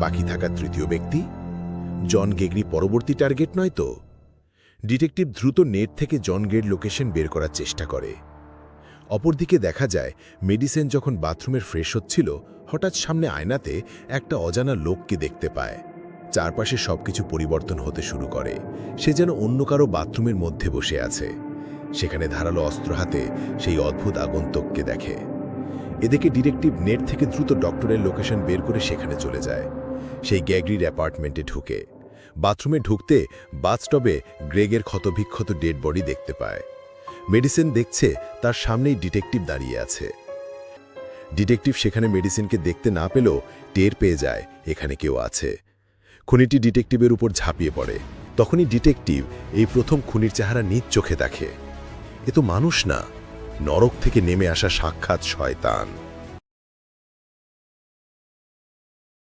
বাকি থাকা তৃতীয় ব্যক্তি? জন গেগরি পরবর্তী টার্গেট নয় তো? ডিটেকটিভ দ্রুত নেট থেকে জন গের লোকেশন বের করার চেষ্টা করে। অপরদিকে দেখা যায়, মেডিসিন যখন বাথরুমের ফ্রেশ হচ্ছিল, হঠাৎ সামনে আয়নাতে একটা অজানা লোককে দেখতে পায়। চারপাশে সবকিছু পরিবর্তন হতে শুরু করে। সে যেন অন্য কারও বাথরুমের মধ্যে বসে আছে। সেখানে ধারালো অস্ত্র হাতে সেই অদ্ভুত আগন্তককে দেখে। এদিকে ডিটেকটিভ নেট থেকে দ্রুত ডক্টরের লোকেশন বের করে সেখানে চলে যায়। সেই গ্যাগরির অ্যাপার্টমেন্টে ঢুকে। বাথরুমে ঢুকতে বাথটবে গ্রেগের ক্ষতবিক্ষত ডেড বডি দেখতে পায়। মেডিসিন দেখছে তার সামনেই ডিটেকটিভ দাঁড়িয়ে আছে। ডিটেকটিভ সেখানে মেডিসিনকে দেখতে না পেলেও টের পেয়ে যায় এখানে কেউ আছে। খুনিটি ডিটেকটিভের উপর ঝাঁপিয়ে পড়ে। তখনই ডিটেকটিভ এই প্রথম খুনির চেহারা নিজ চোখে দেখে। এ তো মানুষ না, নরক থেকে নেমে আসা সাক্ষাৎ শয়তান।